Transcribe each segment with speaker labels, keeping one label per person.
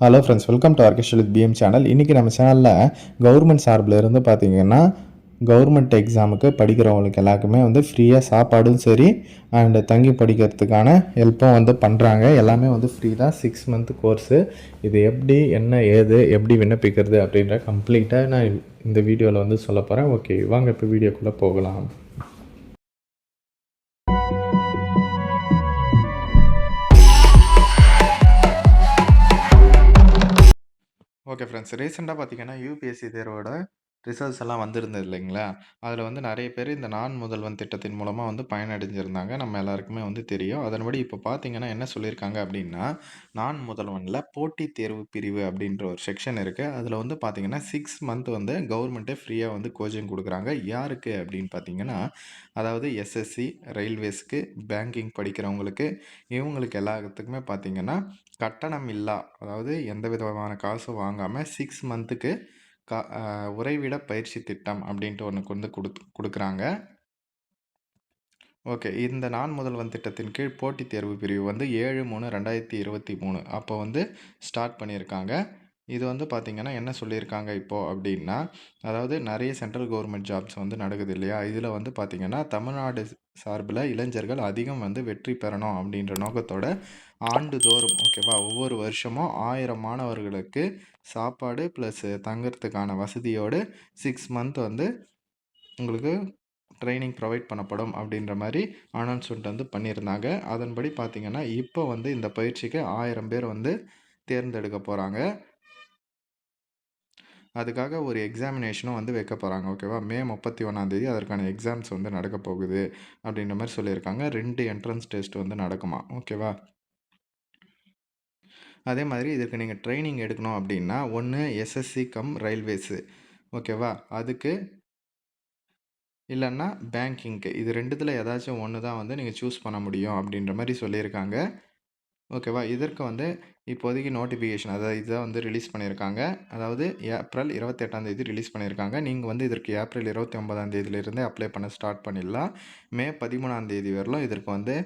Speaker 1: Hello friends welcome to orchestral PM channel இன்றைக்கி நம்ம சேனலில் கவர்மெண்ட் சார்பில் இருந்து பார்த்தீங்கன்னா கவர்மெண்ட் எக்ஸாமுக்கு படிக்கிறவங்களுக்கு எல்லாருக்குமே வந்து ஃப்ரீயாக சாப்பாடும் சரி அண்ட் தங்கி படிக்கிறதுக்கான ஹெல்ப்பும் வந்து பண்ணுறாங்க எல்லாமே வந்து ஃப்ரீ தான். சிக்ஸ் மந்த் கோர்ஸு இது எப்படி என்ன ஏது எப்படி விண்ணப்பிக்கிறது அப்படின்ற கம்ப்ளீட்டாக நான் இந்த வீடியோவில் வந்து சொல்ல போகிறேன் ஓகே வாங்க இப்போ வீடியோக்குள்ளே போகலாம். ஓகே ஃப்ரெண்ட்ஸ் ரீசெண்டாக பார்த்தீங்கன்னா யூபிஎஸ்சி தேர்வோட ரிசல்ட்ஸ் எல்லாம் வந்திருந்தது இல்லைங்களா? அதில் வந்து நிறைய பேர் இந்த நான் முதல்வன் திட்டத்தின் மூலமாக வந்து பயனடைஞ்சிருந்தாங்க. நம்ம எல்லாருக்குமே வந்து தெரியும். அதன்படி இப்போ பார்த்தீங்கன்னா என்ன சொல்லியிருக்காங்க அப்படின்னா நான் முதல்வனில் போட்டித் தேர்வு பிரிவு அப்படின்ற ஒரு செக்ஷன் இருக்குது அதில் வந்து பார்த்திங்கன்னா சிக்ஸ் மந்த் வந்து கவர்மெண்ட்டே ஃப்ரீயாக வந்து கோச்சிங் கொடுக்குறாங்க. யாருக்கு அப்படின்னு பார்த்தீங்கன்னா அதாவது எஸ்எஸ்சி ரயில்வேஸ்க்கு பேங்கிங் படிக்கிறவங்களுக்கு இவங்களுக்கு எல்லாத்துக்குமே பார்த்திங்கன்னா கட்டணம் இல்லா அதாவது எந்த விதமான காசும் வாங்காமல் சிக்ஸ் மந்த்துக்கு கா உறைவிட பயிற்சி திட்டம் அப்படின்ட்டு ஒன்று கொண்டு கொடுத்து கொடுக்குறாங்க. ஓகே இந்த நான் முதல்வன் திட்டத்தின் கீழ் போட்டித் தேர்வு பிரிவு வந்து ஏழு மூணு ரெண்டாயிரத்தி இருபத்தி மூணு. அப்போ வந்து ஸ்டார்ட் பண்ணியிருக்காங்க. இது வந்து பார்த்திங்கன்னா என்ன சொல்லியிருக்காங்க இப்போது அப்படின்னா அதாவது நிறைய சென்ட்ரல் கவர்மெண்ட் ஜாப்ஸ் வந்து நடக்குது இல்லையா? இதில் வந்து பார்த்திங்கன்னா தமிழ்நாடு சார்பில் இளைஞர்கள் அதிகம் வந்து வெற்றி பெறணும் அப்படின்ற நோக்கத்தோட ஆண்டுதோறும் ஓகேவா ஒவ்வொரு வருஷமும் ஆயிரம் மாணவர்களுக்கு சாப்பாடு ப்ளஸ் தங்குறதுக்கான வசதியோடு சிக்ஸ் மந்த் வந்து உங்களுக்கு ட்ரைனிங் ப்ரொவைட் பண்ணப்படும் அப்படின்ற மாதிரி அனௌன்ஸ்மெண்ட் வந்து பண்ணியிருந்தாங்க. அதன்படி பார்த்திங்கன்னா இப்போ வந்து இந்த பயிற்சிக்கு ஆயிரம் பேர் வந்து தேர்ந்தெடுக்க போகிறாங்க அதுக்காக ஒரு எக்ஸாமினேஷனும் வந்து வைக்க போகிறாங்க ஓகேவா மே முப்பத்தி ஒன்றாந்தேதி அதற்கான எக்ஸாம்ஸ் வந்து நடக்க போகுது அப்படின்ற மாதிரி சொல்லியிருக்காங்க. ரெண்டு என்ட்ரன்ஸ் டெஸ்ட் வந்து நடக்குமா? ஓகேவா அதே மாதிரி இதுக்கு நீங்கள் ட்ரைனிங் எடுக்கணும் அப்படின்னா ஒன்று எஸ்எஸ்சி கம் ரயில்வேஸு ஓகேவா அதுக்கு இல்லைன்னா பேங்கிங்க்கு இது ரெண்டுத்தில் ஏதாச்சும் ஒன்று தான் வந்து நீங்கள் சூஸ் பண்ண முடியும் அப்படின்ற மாதிரி சொல்லியிருக்காங்க. ஓகேவா? இதற்கு வந்து இப்போதைக்கு நோட்டிஃபிகேஷன் அதாவது இதை வந்து ரிலீஸ் பண்ணியிருக்காங்க. அதாவது ஏப்ரல் இருபத்தெட்டாந்தேதி ரிலீஸ் பண்ணியிருக்காங்க. நீங்கள் வந்து இதற்கு ஏப்ரல் இருபத்தி ஒன்பதாம் தேதியிலிருந்தே அப்ளை பண்ண ஸ்டார்ட் பண்ணிடலாம். மே பதிமூணாம் தேதி வரலாம் இதற்கு வந்து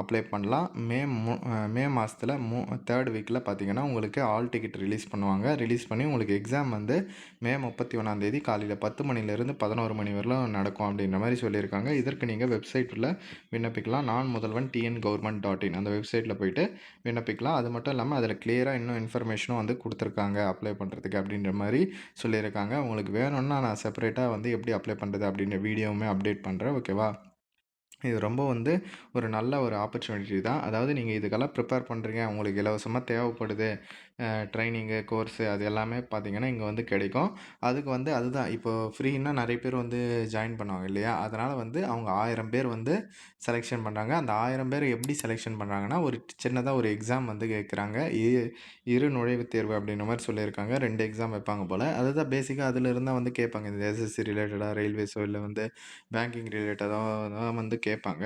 Speaker 1: அப்ளை பண்ணலாம். மே மூ மே மாதத்தில் மூ தேர்ட் வீக்கில் பார்த்தீங்கன்னா உங்களுக்கு ஆல் டிக்கெட் ரிலீஸ் பண்ணுவாங்க. ரிலீஸ் பண்ணி உங்களுக்கு எக்ஸாம் வந்து மே முப்பத்தி ஒன்றாந்தேதி காலையில் பத்து மணிலேருந்து பதினோரு மணி வரலாம் நடக்கும் அப்படின்ற மாதிரி சொல்லியிருக்காங்க. இதற்கு நீங்கள் வெப்சைட்டில் விண்ணப்பிக்கலாம். Naan Mudhalvan TN government dot in அந்த வெப்சைட்டில் போயிட்டு விண்ணப்பிக்கலாம். அது மட்டும் இல்லாமல் அதில் கிளியராக இன்னும் இன்ஃபர்மேஷனும் வந்து கொடுத்துருக்காங்க அப்ளை பண்ணுறதுக்கு அப்படின்ற மாதிரி சொல்லியிருக்காங்க. உங்களுக்கு வேணும்னா நான் செப்பரேட்டாக வந்து எப்படி அப்ளை பண்ணுறது அப்படின்ற வீடியோவுமே அப்டேட் பண்ணுறேன் ஓகேவா இது ரொம்ப வந்து ஒரு நல்ல ஒரு ஆப்பர்ச்சுனிட்டி தான். அதாவது நீங்கள் இதுக்கெல்லாம் ப்ரிப்பேர் பண்ணுறீங்க உங்களுக்கு இலவசமாக தேவைப்படுது ட்ரைனிங்கு கோர்ஸு அது எல்லாமே பார்த்திங்கன்னா இங்கே வந்து கிடைக்கும். அதுக்கு வந்து அதுதான். இப்போது ஃப்ரீன்னா நிறைய பேர் வந்து ஜாயின் பண்ணுவாங்க இல்லையா? அதனால் வந்து அவங்க ஆயிரம் பேர் வந்து செலெக்ஷன் பண்ணுறாங்க அந்த ஆயிரம் பேர் எப்படி செலெக்ஷன் பண்ணுறாங்கன்னா ஒரு சின்னதாக ஒரு எக்ஸாம் வந்து கேட்குறாங்க இரு நுழைவுத் தேர்வு அப்படின்ற மாதிரி சொல்லியிருக்காங்க. ரெண்டு எக்ஸாம் வைப்பாங்க போல். அதுதான் பேசிக்காக அதில் இருந்தால் வந்து கேட்பாங்க. இந்த எஸ்எஸ்சி ரிலேட்டடாக ரயில்வேஸோ இல்லை வந்து பேங்கிங் ரிலேட்டடாக வந்து கேட்பாங்க.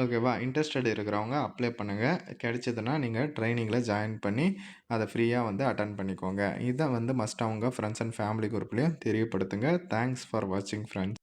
Speaker 1: ஓகேவா இன்ட்ரெஸ்டட் இருக்கிறவங்க அப்ளை பண்ணுங்கள் கிடைச்சதுன்னா நீங்கள் ட்ரைனிங்கில் ஜாயின் பண்ணி அதை ஃப்ரீயாக வந்து அட்டன் பண்ணிக்கோங்க. இதை வந்து மஸ்ட் அவங்க ஃப்ரெண்ட்ஸ் அண்ட் ஃபேமிலி குரூப்லேயும் தெரியப்படுத்துங்க. தேங்க்ஸ் ஃபார் வாட்சிங் ஃப்ரெண்ட்ஸ்